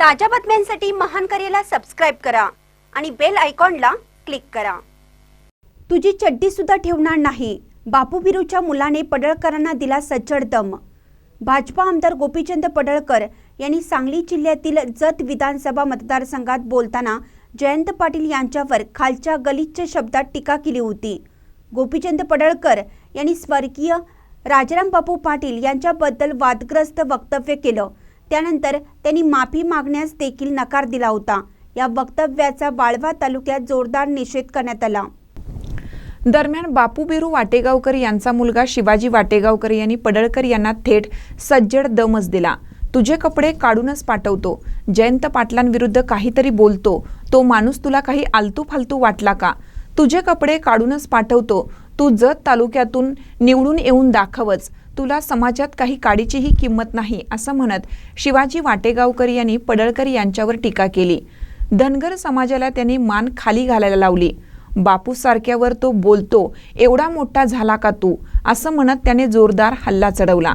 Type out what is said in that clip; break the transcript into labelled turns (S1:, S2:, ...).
S1: ताज्या बातम्यांसाठी महान करेला सबस्क्राईब करा आणि बेल आयकॉनला क्लिक करा. तुझी चड्डी सुद्धा ठेवणार नाही. बापू बिरूच्या मुलाने पडळकरांना दिला सज्जड दम. भाजपा आमदार गोपीचंद पडळकर यांनी सांगली जिल्ह्यातील जत विधानसभा मतदारसंघात बोलताना जयंत पाटील यांच्यावर खालच्या गलिच्छ शब्दात टीका केली होती. गोपीचंद पडळकर यांनी स्वर्गीय राजाराम बापू पाटील यांच्याबद्दल वादग्रस्त वक्तव्य केलं. त्यानंतर त्यांनी माफी मागण्यास देखील नकार दिला होता. या वक्तव्याचा वाळवा तालुक्यात जोरदार निषेध करण्यात आला.
S2: दरम्यान बापू बिरू वाटेगावकर यांचा मुलगा शिवाजी वाटेगावकर यांनी पडळकर यांना थेट सज्जड दमच दिला. तुझे कपडे काढूनच पाठवतो. जयंत पाटलांविरुद्ध काहीतरी बोलतो. तो माणूस तुला काही आलतू फालतू वाटला का? तुझे कपडे काढूनच पाठवतो. तू जत तालुक्यातून निवडून येऊन दाखवच. तुला समाजात काही काडीचीही किंमत नाही असं म्हणत शिवाजी वाटेगावकर यांनी पडळकर यांच्यावर टीका केली. धनगर समाजाला त्यांनी मान खाली घालायला लावली. बापूसारख्यावर तो बोलतो एवढा मोठा झाला का तू? असं म्हणत त्याने जोरदार हल्ला चढवला.